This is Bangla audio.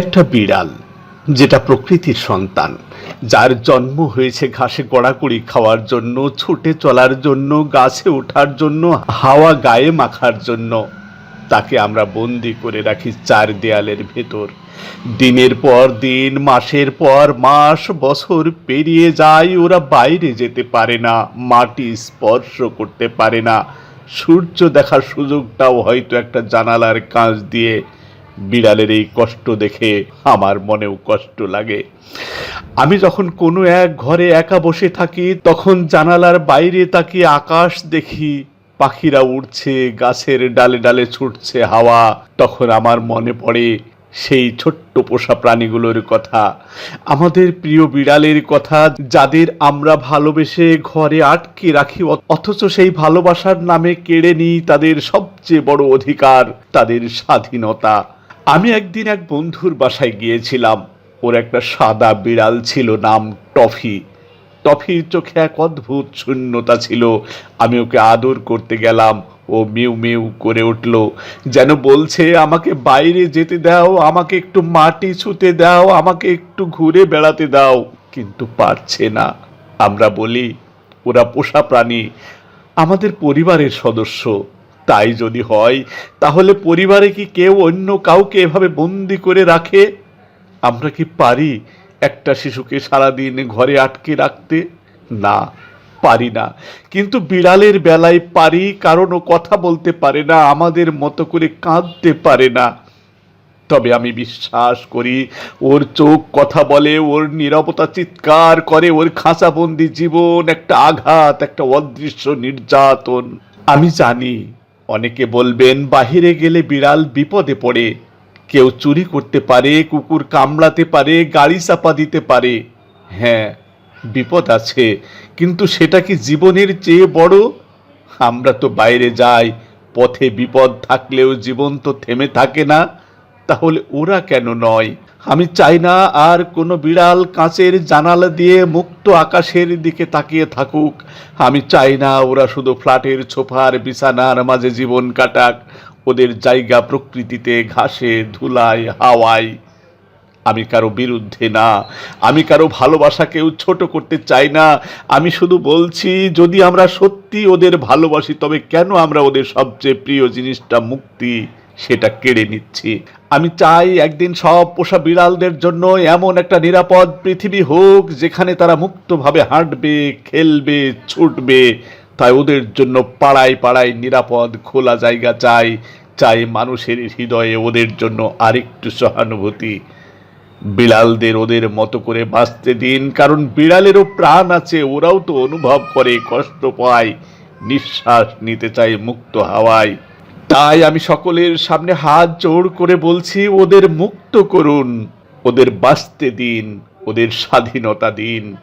একটা বিড়াল, যেটা প্রকৃতির সন্তান। যার জন্ম হয়েছে ঘাসে গড়াগড়ি খাওয়ার জন্য, ছুটে চলার জন্য, গাছে ওঠার জন্য, হাওয়া গায়ে মাখার জন্য। তাকে আমরা বন্দি করে রাখি চার দেয়ালের ভেতর। দিনের পর দিন, মাসের পর মাস, বছর পেরিয়ে যায়, ওরা বাইরে যেতে পারে না, মাটি স্পর্শ করতে পারে না। সূর্য দেখার সুযোগটাও হয়তো একটা জানালার কাঁচ দিয়ে বিড়ালের এই কষ্ট দেখে আমার মনেও কষ্ট লাগে। আমি যখন কোনো এক ঘরে একা বসে থাকি, তখন জানালার বাইরে তাকিয়ে আকাশ দেখি, পাখিরা উড়ছে, গাছের ডালে ডালে ছুটছে হাওয়া। তখন আমার মনে পড়ে সেই ছোট্ট পোষা প্রাণীগুলোর কথা। আমাদের প্রিয় বিড়ালের কথা যাদের আমরা ভালোবেসে ঘরে আটকে রাখি, অথচ সেই ভালোবাসার নামে কেড়ে নিই তাদের সবচেয়ে বড় অধিকার, তাদের স্বাধীনতা। আমি একদিন এক বন্ধুর বাসায় গিয়েছিলাম। ওর একটা সাদা বিড়াল ছিল নাম টফি। টফির চোখে এক অদ্ভুত শূন্যতা ছিল। আমি ওকে আদর করতে গেলাম। ও মিউ মিউ করে উঠল। যেন বলছে, আমাকে বাইরে যেতে দাও, আমাকে একটু মাটি ছুতে দাও, আমাকে একটু ঘুরে বেড়াতে দাও। কিন্তু পারছে না। আমরা বলি, ওরা পোষা প্রাণী। আমাদের পরিবারের সদস্য। তাই যদি হয়, তাহলে পরিবারে কি কেউ অন্য কাউকে এভাবে বন্দি করে রাখে? আমরা কি পারি একটা শিশুকে সারাদিন ঘরে আটকে রাখতে? না, পারি না। কিন্তু বিড়ালের বেলায় পারি, কারণ ও কথা বলতে পারে না, আমাদের মতো করে কাঁদতে পারে না। তবে আমি বিশ্বাস করি, ওর চোখ কথা বলে, ওর নীরবতা চিৎকার করে, ওর খাঁচাবন্দি জীবন একটা আঘাত, একটা অদৃশ্য নির্যাতন। আমি জানি অনেকে বলবেন, বাহিরে গেলে বিড়াল বিপদে পড়ে। কেউ চুরি করতে পারে, কুকুর কামড়াতে পারে, গাড়ি চাপা দিতে পারে। হ্যাঁ বিপদ আছে, কিন্তু সেটা কি জীবনের চেয়ে বড়? আমরা তো বাইরে যাই, পথে বিপদ থাকলেও জীবন তো থেমে থাকে না। তাহলে ওরা কেন নয়? আমি চাই না আর কোনো বিড়াল কাঁচের জানালা দিয়ে মুক্ত আকাশের দিকে তাকিয়ে থাকুক। আমি চাই না ওরা শুধু ফ্ল্যাটের ছোফার বিছানার মাঝে জীবন কাটাক। ওদের জায়গা প্রকৃতিতে ঘাসে, ধুলায়, হাওয়ায়। আমি কারও বিরুদ্ধে না। আমি কারও ভালোবাসাকেও ছোট করতে চাই না। আমি শুধু বলছি, যদি আমরা সত্যি ওদের ভালোবাসি, তবে কেন আমরা ওদের সবচেয়ে প্রিয় জিনিসটা মুক্তি? সেটা কেড়ে নিচ্ছি। আমি চাই একদিন সব পোষা বিড়ালদের জন্য এমন একটা নিরাপদ পৃথিবী হোক, যেখানে তারা মুক্তভাবে হাঁটবে, খেলবে, ছুটবে। তাই ওদের জন্য পাড়ায় পাড়ায় নিরাপদ, খোলা জায়গা চাই। চাই মানুষের হৃদয়ে ওদের জন্য আরেকটু সহানুভূতি। বিড়ালদের ওদের মতো করে বাঁচতে দিন, কারণ বিড়ালেরও প্রাণ আছে, ওরাও তো অনুভব করে কষ্ট পায়। নিঃশ্বাস নিতে চায় মুক্ত হাওয়ায়। তাই আমি সকলের সামনে হাত জোড় করে বলছি, ওদের মুক্ত করুন, ওদের বাঁচতে দিন, ওদের স্বাধীনতা দিন।